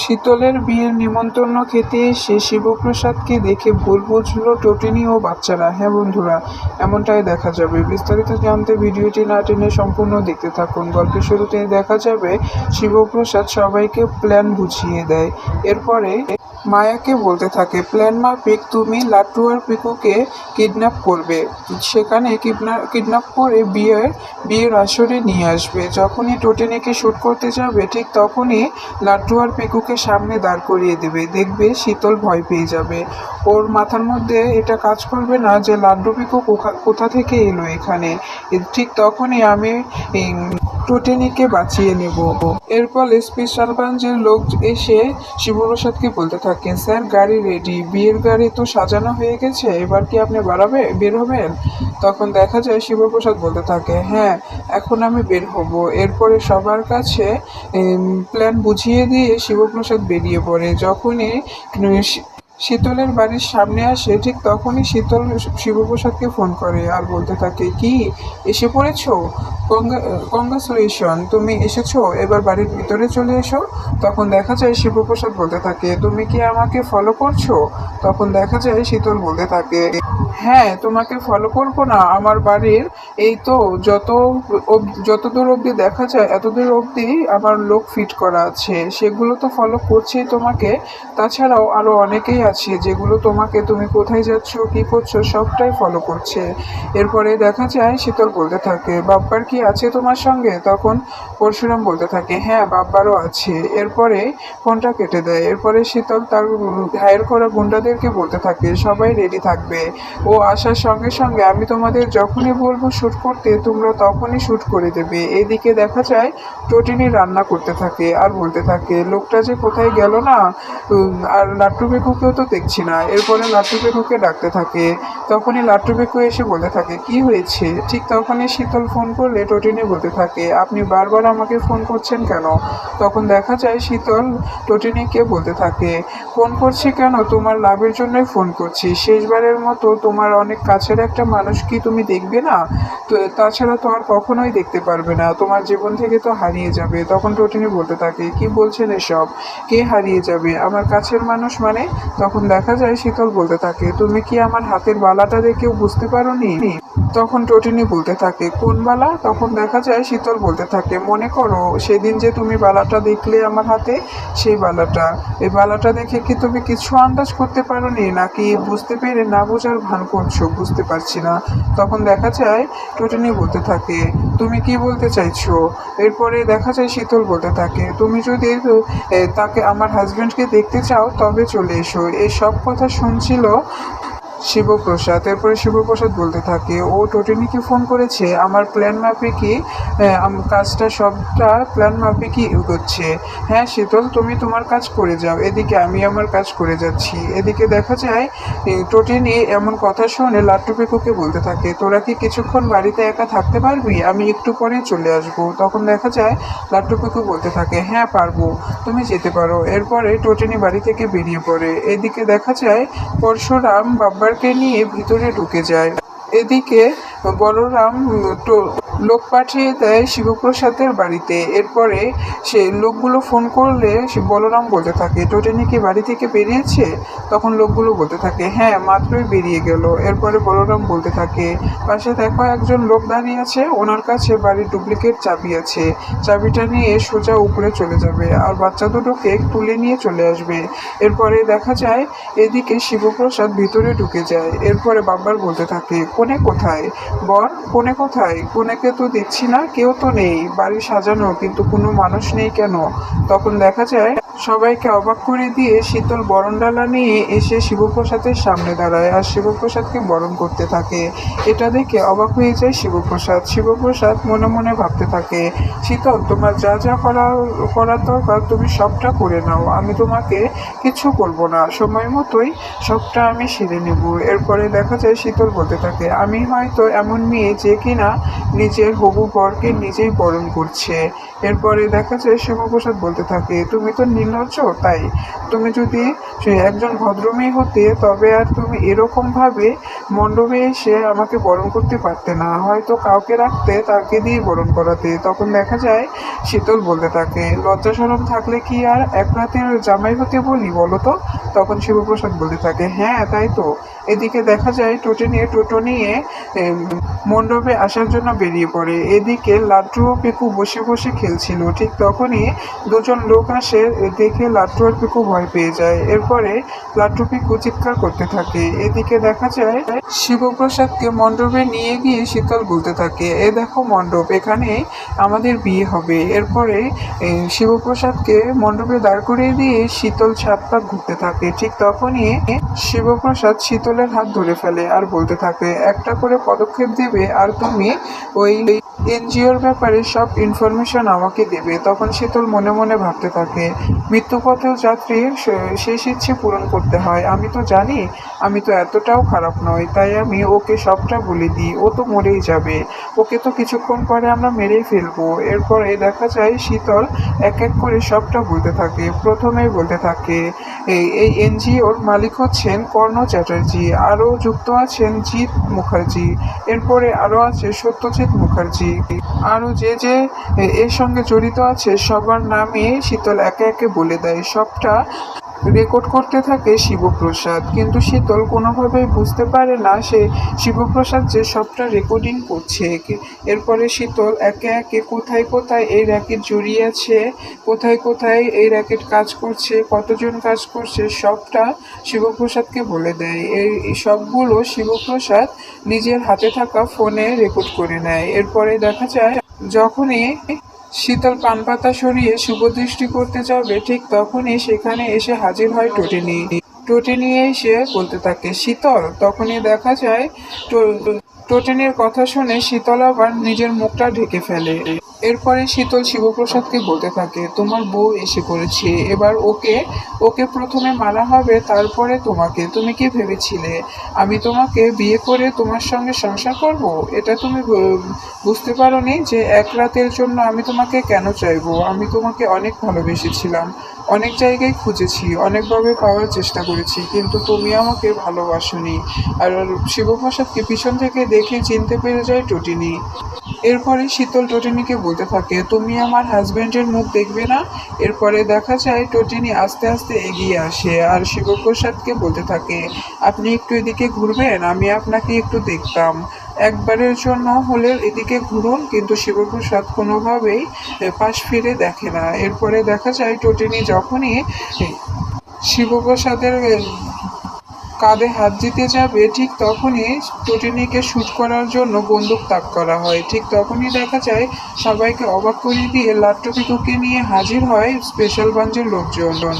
শীতলের বিয়ের নিমন্ত্রণ খেতে এসে শিবপ্রসাদকে দেখে ভুল বুঝল টটিনি ও বাচ্চারা। হ্যাঁ বন্ধুরা, এমনটাই দেখা যাবে। বিস্তারিত জানতে ভিডিওটি না টেনে সম্পূর্ণ দেখতে থাকুন। গল্পের শুরুতে দেখা যাবে, শিবপ্রসাদ সবাইকে প্ল্যান বুঝিয়ে দেয়। এরপরে মায়াকে বলতে থাকে প্ল্যান মাফিক, তুমি লাট্টু আর পিকুকে কিডন্যাপ করবে। সেখানে কিডন্যাপ করে বিয়ের বিয়ের আসরে নিয়ে আসবে। যখনই টোটেনিকে শ্যুট করতে যাবে, ঠিক তখনই লাট্টু আর পিকুকে সামনে দাঁড় করিয়ে দেবে। দেখবে শীতল ভয় পেয়ে যাবে। ওর মাথার মধ্যে এটা কাজ করবে না যে লাড্ডু পিকু কোথা- থেকে এলো এখানে? ঠিক তখনই আমি টোটেনিকে বাঁচিয়ে নেব। এরপর স্পেশালগঞ্জের লোক এসে শিবপ্রসাদকে বলতে থাকে স্যার, গাড়ি রেডি বিয়ের গাড়ি তো সাজানো হয়ে গেছে, এবার কি আপনি বাড়াবে, বের হবেন? তখন দেখা যায় শিবপ্রসাদ বলতে থাকে হ্যাঁ এখন আমি বের হব। এরপরে সবার কাছে প্ল্যান বুঝিয়ে দিয়ে শিবপ্রসাদ বেরিয়ে পড়ে। যখন শীতলের বাড়ির সামনে আসে, ঠিক তখনই শীতল শিবপ্রসাদকে ফোন করে আর বলতে থাকে, কি, এসে পড়েছো? কংগ্রাচুলেশন তুমি এসেছ? এবার বাড়ির ভিতরে চলে এসো। তখন দেখা যায় শিবপ্রসাদ বলতে থাকে, তুমি কি আমাকে ফলো করছ? তখন দেখা যায় শীতল বলতে থাকে হ্যাঁ তোমাকে ফলো করব না, আমার বাড়ির এই তো যত যতদূর অবধি দেখা যায় এতদূর অবধি আমার লোক ফিট করা আছে, সেগুলো তো ফলো করছেই তোমাকে। তাছাড়াও আরও অনেকেই আছে, যেগুলো তোমাকে তুমি কোথায় যাচ্ছ, কি করছ, সবটাই ফলো করছে। এরপরে দেখা যায় শীতল বলতে থাকে বাব্বার কি আছে তোমার সঙ্গে? তখন পরশুরাম বলতে থাকে হ্যাঁ বাব্বারও আছে। এরপরে ফোনটা কেটে দেয়। এরপরে শীতল তার হায়ার করা গুন্ডাদেরকে বলতে থাকে, সবাই রেডি থাকবে। ও আসার সঙ্গে সঙ্গে আমি তোমাদের যখনই বলব শ্যুট করতে, তোমরা তখনই শ্যুট করে দেবে। এদিকে দেখা যায় টোটিনি রান্না করতে থাকে আর বলতে থাকে, লোকটা যে কোথায় গেল না? আর লাট্টু বেকুকেও তো দেখছি না। এরপরে লাট্টু বেকুকে ডাকতে থাকে। তখনই লাট্টু বেকু এসে বলতে থাকে, কি হয়েছে? ঠিক তখনই শীতল ফোন করলে টোটিনি বলতে থাকে, আপনি বারবার আমাকে ফোন করছেন কেন? তখন দেখা যায় শীতল টোটিনিকে বলতে থাকে, ফোন করছি কেন? তোমার লাভের জন্যই ফোন করছি। শেষবারের মতো তোমার অনেক কাছের একটা মানুষ কি তুমি দেখবে না? তো তাছাড়া তো আর কখনোই দেখতে পারবে না। তোমার জীবন থেকে তো হারিয়ে যাবে। তখন টোটিনি বলতে থাকে, কি বলছেন এসব? কে হারিয়ে যাবে? আমার কাছের মানুষ মানে? তখন দেখা যায় শীতল বলতে থাকে, তুমি কি আমার হাতের বালাটা দেখেও বুঝতে পারোনি? তখন টোটিনি বলতে থাকে, কোন বালা? তখন দেখা যায় শীতল বলতে থাকে, মনে করো, সেদিন যে তুমি বালাটা দেখলে আমার হাতে, সেই বালাটা। এই বালাটা দেখে কি তুমি কিছু আন্দাজ করতে পারো নি নাকি বুঝতে পেরে না বোঝার ভান করছ? বুঝতে পারছি না। তখন দেখা যায় টোটিনি বলতে থাকে, তুমি কি বলতে চাইছো? এরপরে দেখা যায় শীতল বলতে থাকে, তুমি যদি তাকে, আমার হাজবেন্ডকে দেখতে চাও, তবে চলে এসো। এই সব কথা শুনছিল শিবপ্রসাদ। এরপরে শিবপ্রসাদ বলতে থাকে ও টোটিনিকে ফোন করেছে আমার প্ল্যান মাফিকই আহ, কাজটা সবটা প্ল্যান মাফিকই এগোচ্ছে। হ্যাঁ শীতল তুমি তোমার কাজ করে যাও। এদিকে আমি আমার কাজ করে যাচ্ছি। এদিকে দেখা যায় টোটিনি এমন কথা শুনে লাট্টু পেকুকে বলতে থাকে তোরা কি কিছুক্ষণ বাড়িতে একা থাকতে পারবি? আমি একটু পরে চলে আসব। তখন দেখা যায় লাট্টু পেকু বলতে থাকে হ্যাঁ পারব। তুমি যেতে পারো। এরপরে টোটিনি বাড়ি থেকে বেরিয়ে পড়ে। এদিকে দেখা যায় পরশুরাম বাব্বারকে নিয়ে ভিতরে ঢুকে যায়। এদিকে বলরাম লোক পাঠিয়ে দেয় শিবপ্রসাদের বাড়িতে। এরপরে সে লোকগুলো ফোন করলে সে বলরাম বলতে থাকে টোটেনি কি বাড়ি থেকে বেরিয়েছে? তখন লোকগুলো বলতে থাকে হ্যাঁ মাত্রই বেরিয়ে গেল। এরপরে বলরাম বলতে থাকে, পাশে দেখো একজন লোক দাঁড়িয়ে আছে, ওনার কাছে বাড়ির ডুপ্লিকেট চাবি আছে। চাবিটা নিয়ে সোজা উপরে চলে যাবে আর বাচ্চা দুটোকে তুলে নিয়ে চলে আসবে। এরপরে দেখা যায় এদিকে শিবপ্রসাদ ভিতরে ঢুকে যায়। এরপরে বাবার বলতে থাকে, কোনে কোথায়? বর কোনে কোথায়? কোনেকে তো দেখছি না, কেউ তো নেই। বাড়ি সাজানো, কিন্তু কোনো মানুষ নেই কেন? তখন দেখা যায়, সবাইকে অবাক করে দিয়ে শীতল বরণডালা নিয়ে এসে শিবপ্রসাদের সামনে দাঁড়ায় আর শিবপ্রসাদকে বরণ করতে থাকে। এটা দেখে অবাক হয়ে যায় শিবপ্রসাদ। শিবপ্রসাদ মনে মনে ভাবতে থাকে, শীতল, তোমার যা যা করা করার দরকার, তুমি সবটা করে নাও। আমি তোমাকে কিছু করব না। সময় মতোই সবটা আমি সেরে নেব। এরপরে দেখা যায়, শীতল বলতে থাকে, আমি হয়তো এমন মেয়ে যে কিনা নিজের হবু বরকে নিজেই বরণ করছে। এরপরে দেখা যায় শিবপ্রসাদ বলতে থাকে, তুমি তো নির্লজ্জ, তাই তুমি যদি একজন ভদ্রমেয়ে হতে, তবে আর তুমি এরকমভাবে মণ্ডপে এসে আমাকে বরণ করতে পারতে না। হয়তো কাউকে রাখতে, তাকে দিয়ে বরণ করাতে। তখন দেখা যায় শীতল বলতে থাকে, লজ্জা সরম থাকলে কি আর এক রাতের জামাই হতে বলি, বলো তো? তখন শিবপ্রসাদ বলতে থাকে হ্যাঁ তাই তো। এদিকে দেখা যায় টোটে নিয়ে, টোটো নিয়ে মণ্ডপে আসার জন্য বেরিয়ে পড়ে। এদিকে লাট্টু ও পিকু বসে বসে খেলছিল। ঠিক তখনই দুজন লোক আসে, দেখে লাট্টু আর পিকু ভয় পেয়ে যায়। এরপরে লাট্টু পিকু চিৎকার করতে থাকে। এদিকে দেখা যায়, শিবপ্রসাদকে মণ্ডপে নিয়ে গিয়ে শীতল বলতে থাকে, এ দেখো মণ্ডপ, এখানে আমাদের বিয়ে হবে। এরপরে শিবপ্রসাদকে মণ্ডপে দাঁড় করিয়ে দিয়ে শীতল ছাদ পাক ঘুরতে থাকে। ঠিক তখনই শিবপ্রসাদ শীতলের হাত ধরে ফেলে আর বলতে থাকে, একটা করে পদক্ষেপ দেবে আর তুমি ওই ওই এনজিওর ব্যাপারে সব ইনফরমেশন আমাকে দেবে, তখন শীতল মনে মনে ভাবতে থাকে। মৃত্যুপথেও যাত্রীর শেষ ইচ্ছে পূরণ করতে হয়। আমি তো জানি, আমি তো এতটাও খারাপ নই, তাই আমি ওকে সবটা বলে দিই। ও তো মরেই যাবে। ওকে তো কিছুক্ষণ পরে আমরা মেরেই ফেলব। এরপরে দেখা যায়, শীতল এক এক করে সবটা বলতে থাকে, প্রথমেই বলতে থাকে, এই এই এনজিওর মালিক হচ্ছেন কর্ণ চ্যাটার্জি, আরও যুক্ত আছেন জিৎ মুখার্জি, এরপরে আরও আছে সত্যজিৎ মুখার্জি। আরও যে যে এর সঙ্গে জড়িত আছে, সবার নামই শীতল একে একে বলে দেয়। সবটা রেকর্ড করতে থাকে শিবপ্রসাদ। কিন্তু শীতল কোনোভাবেই বুঝতে পারে না সে শিবপ্রসাদ যে সবটা রেকর্ডিং করছে। এরপরে শীতল একে একে কোথায় কোথায় এই র্যাকেট জড়িয়ে আছে কোথায় কোথায় এই র্যাকেট কাজ করছে, কতজন কাজ করছে, সবটা শিবপ্রসাদকে বলে দেয়। এই এই সবগুলো শিবপ্রসাদ নিজের হাতে থাকা ফোনে রেকর্ড করে নেয়। এরপরে দেখা যায়, যখনই শীতল পান পাতা সরিয়ে শুভদৃষ্টি করতে যাবে, ঠিক তখনই সেখানে এসে হাজির হয় টোটেনি। টোটেনি এসে বলতে থাকে, শীতল, তখনই দেখা যায় টোটেনের কথা শুনে শীতল আবার নিজের মুখটা ঢেকে ফেলে। এরপরে শীতল শিবপ্রসাদকে বলতে থাকে, তোমার বউ এসে পড়েছে এবার ওকে ওকে প্রথমে মারা হবে, তারপরে তোমাকে। তুমি কি ভেবেছিলে? আমি তোমাকে বিয়ে করে তোমার সঙ্গে সংসার করব? এটা তুমি বুঝতে পারোনি যে এক রাতের জন্য আমি তোমাকে কেন চাইব? আমি তোমাকে অনেক ভালোবেসেছিলাম, অনেক জায়গায় খুঁজেছি, অনেকভাবে পাওয়ার চেষ্টা করেছি, কিন্তু তুমি আমাকে ভালোবাসোনি। আর শিবপ্রসাদকে পিছন থেকে দেখে চিনতে পেরে যায় টটিনি। এরপরে শীতল টটিনিকে বলতে থাকে, তুমি আমার হাজব্যান্ডের মুখ দেখবে না? এরপরে দেখা যায় টটিনি আস্তে আস্তে এগিয়ে আসে আর শিবপ্রসাদকে বলতে থাকে, আপনি একটু এদিকে ঘুরবেন, আমি আপনাকে একটু দেখতাম। একবারের জন্য হলে এদিকে ঘুরুন, কিন্তু শিবপ্রসাদ কোনোভাবেই পাশ ফিরে দেখে না। এরপরে দেখা যায় টটিনি যখনই শিবপ্রসাদের কাঁধে হাত দিতে যাবে, ঠিক তখনই টোটেনিকে শ্যুট করার জন্য বন্দুক তাক করা হয়। ঠিক তখনই দেখা যায়, সবাইকে অবাক করে দিয়ে লাট্টু পিকুকে নিয়ে হাজির হয় স্পেশাল ব্রাঞ্চের লোকজন।